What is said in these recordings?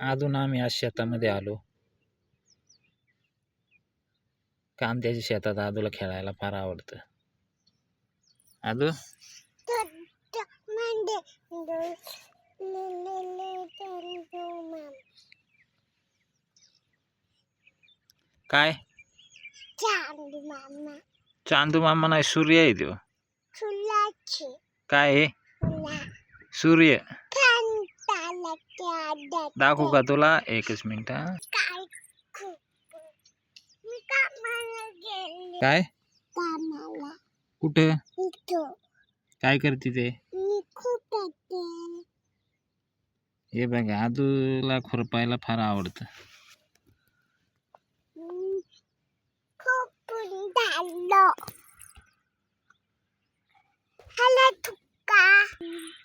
अजून आम्ही आज शेतामध्ये आलो. कांद्याच्या शेतात आदूला खेळायला फार आवडतं. आदू काय? मामा चांदू मामा नाही सूर्य आहे तो. काय सूर्य. दाखवू का तुला? एकच मिनिट काय? कुठे? काय करते ते? हे बघा आदूला खुरपायला फार आवडतं.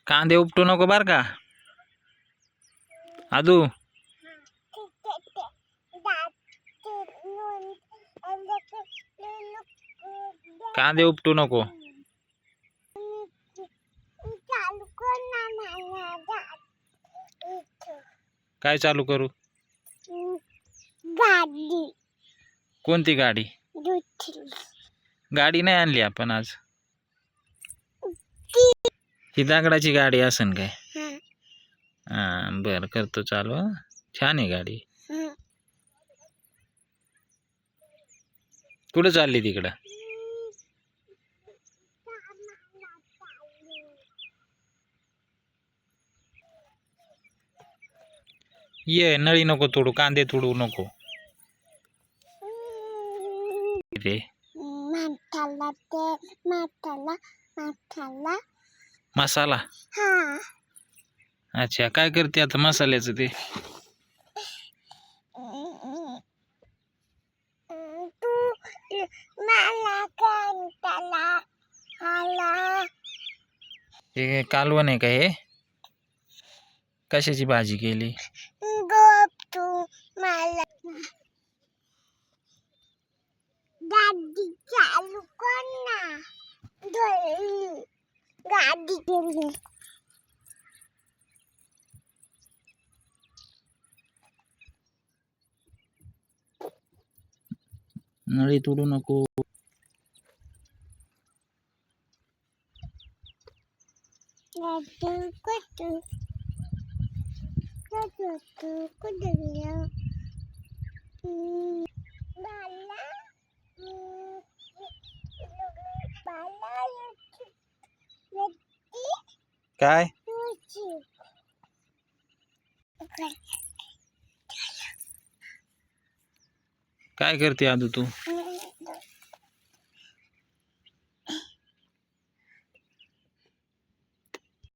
कांदे उपटू नको बर का? आदू कांदे उपटू नको काय चालू करू गाडी कोणती गाडी गाडी नाही आणली आपण आज ही दगडाची गाडी असन काय हा, बरं करतो चालू. छान आहे गाडी. कुठं चालली तिकडं? ये नळी नको तोडू कांदे तोडू नको. मसाला. हा. अच्छा काय करते आता मसाल्याचं ते? तू हे कालवण आहे का हे? कशाची भाजी केली? गप तू मला. गाडी चालू कर ना धरली गाडी गेली नळी तोडू नको. काय? काय करते आदू तू?